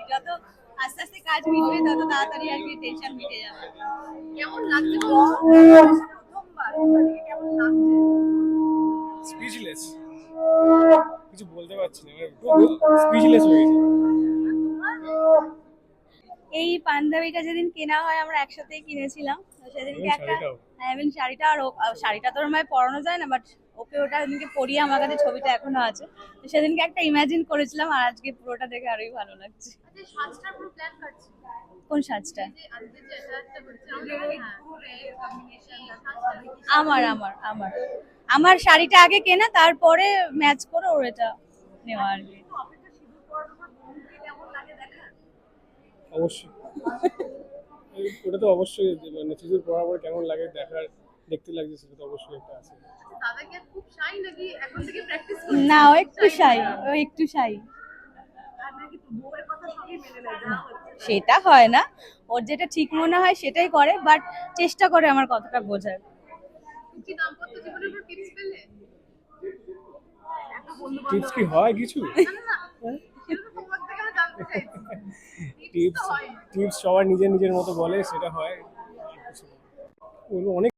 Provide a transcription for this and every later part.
কি যত আস্তে আস্তে কাজ মিটবে তত তাড়াতাড়ি আর কি টেনশন মিটে যাবে। কেমন লাগছে প্রথমবার কেমন লাগছে? স্পিচলেস কিছু বলতে পারছি না স্পিচলেস হয়ে গেছি। এই পাঞ্জাবিটা যেদিন কেনা হয় আমরা একসাথেই কিনেছিলাম। তো সেদিনকে একটা। হ্যাঁ শাড়িটা আর ও- শাড়িটা তো ওর মায় পরানো যায় না বাট ওকে ওটা সেদিনকে পরিয়ে আমার কাছে ছবিটা এখনও আছে। তো সেদিনকে একটা ইমাজিন করেছিলাম আর আজকে পুরোটা দেখে আরোই ভালো লাগছে। আচ্ছা সাজটা পুরো প্ল্যান করছি কোন সাজটা? হ্যাঁ পুরো কম্বিনেশন আমার আমার আমার। আমার শাড়িটা আগে কেনা তারপরে ম্যাচ করে ওর এটা নেওয়া আর কি। অবশ্যই। ওটা তো অবশ্যই মানে সিঁদুর পরার পরে কেমন লাগে দেখার দেখতে লাগছে সেটা তো অবশ্যই একটা আছে। দাদা কি খুব শাই নাকি এখন থেকে প্র্যাকটিস না ও একটু শাই ও একটু শাই মেনে সেটা হয় না। ওর যেটা ঠিক মনে হয় সেটাই করে বাট চেষ্টা করে আমার কথাটা বোঝার। কি দাম্পত্য জীবনের উপর টিপস কি হয় কিছু না না না সেটা তো তোমার থেকে আমি জানতে চাইছি টিপস টিপস সবার নিজের নিজের মতো বলে সেটা হয়। অনেক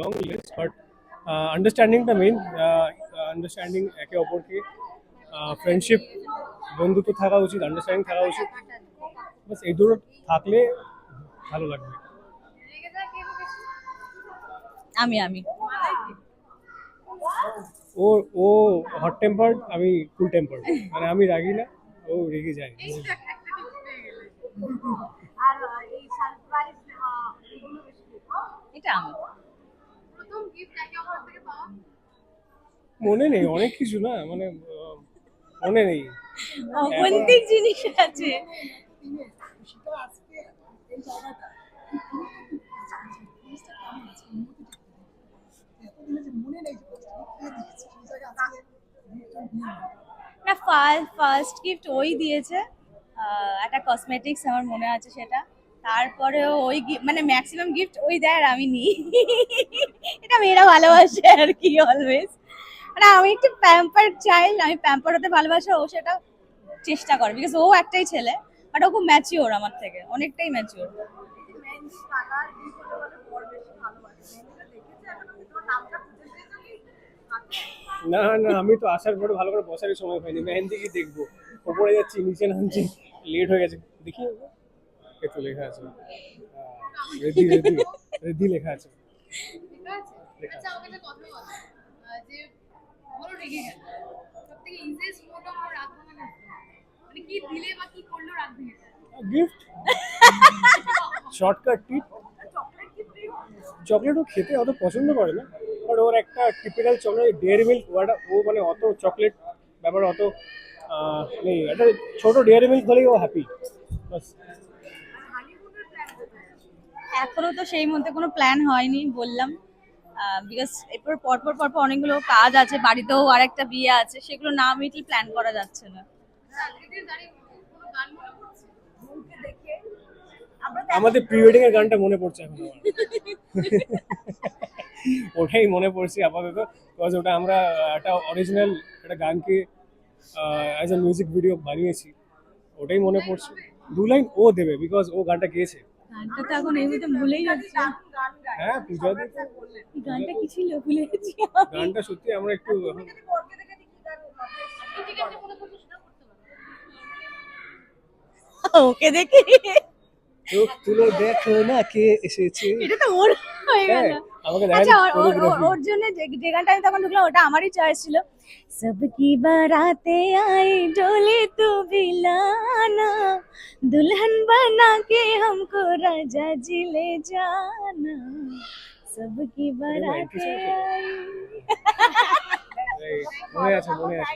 লং লিস্ট বাট আন্ডারস্ট্যান্ডিংটা মেইন আন্ডারস্ট্যান্ডিং একে অপরকে ফ্রেন্ডশিপ বন্ধুত্ব থাকা উচিত আন্ডারস্ট্যান্ডিং থাকা উচিত। বাস এই দুটো থাকলে ভালো লাগবে। আমি আমি। ও ও হট টেম্পার্ড আমি কুল টেম্পার্ড মানে আমি রাগি না ও রেগে যায় এই তো একটা একটা টিপস পেয়ে গেলে আর এই সারপ্রাইজ এগুলো বেশি এটা আমি প্রথম গিফট একে অপর থেকে পাওয়া। মনে নেই অনেক কিছু না মানে মনে নেই। অবন্তিক জিনিস আছে। না ফার্স্ট গিফট ওই দিয়েছে। একটা কসমেটিক্স আমার মনে আছে সেটা। তারপরে ওই মানে ম্যাক্সিমাম গিফট ওই দেয় আর আমি নিই। এটা মেয়েরা ভালোবাসে আর কি অলওয়েজ মানে আমি একটু প্যাম্পার চাইল্ড আমি প্যাম্পার হতে ভালোবাসি, ও সেটা চেষ্টা করে। বিকজ ও একটাই ছেলে বাট ও খুব ম্যাচিওর আমার থেকে, অনেকটাই ম্যাচিওর না না আমি তো আসার পরে ভালো করে বসারই সময় পাইনি। মেহেন্দি কি দেখব? ওপরে যাচ্ছি নিচে নামছি লেট হয়ে গেছে। দেখি তো লেখা আছে। রেডি রেডি রেডি লেখা আছে। একটা গিফট শর্টকাট টিপ চকলেটও খেতে অত পছন্দ করে না। বাট ওর একটা টিপিক্যাল চকলেট ডেয়ারি মিল্ক ওটা ও মানে অত চকলেট ব্যাপারে অত নেই। একটা ছোট ডেয়ারি মিল্ক হলেই ও হ্যাপি বাস। এখনও তো সেই মধ্যে কোনো প্ল্যান হয়নি বললাম। বিকজ এরপর পরপর পরপর অনেকগুলো কাজ আছে বাড়িতেও আর একটা বিয়ে আছে সেগুলো না মিটলে প্ল্যান করা যাচ্ছে না। আমাদের প্রি ওয়েডিং এর গানটা মনে পড়ছে এখন ওটাই মনে পড়ছে আপাতত। বিকজ ওটা আমরা একটা অরিজিনাল একটা গানকে অ্যাজ এ মিউজিক ভিডিও বানিয়েছি। ওটাই মনে পড়ছে। দু লাইন ও দেবে বিকজ ও গানটা গেয়েছে। গানটা তো এখন এই ভুলেই যাচ্ছে। দারুণ গান গায় হ্যাঁ পূজা গানটা কি ছিল? ভুলে গেছি গানটা সত্যি আমরা একটু ওকে দেখি। চোখ তুলে দেখো না কে এসেছে। এটা তো ওর হয়ে গেল। আমাকে আচ্ছা দেখা ওর- ওর- ওর- ওর জন্য যে যে গানটা আমি তখন ঢুকলাম ওটা আমারই চয়েস ছিল सबकी बाराते आई डोले तू बिलाना दुल्हन बना के हमको राजा जी ले जाना सबकी बाराते आई মনে আছে মনে আছে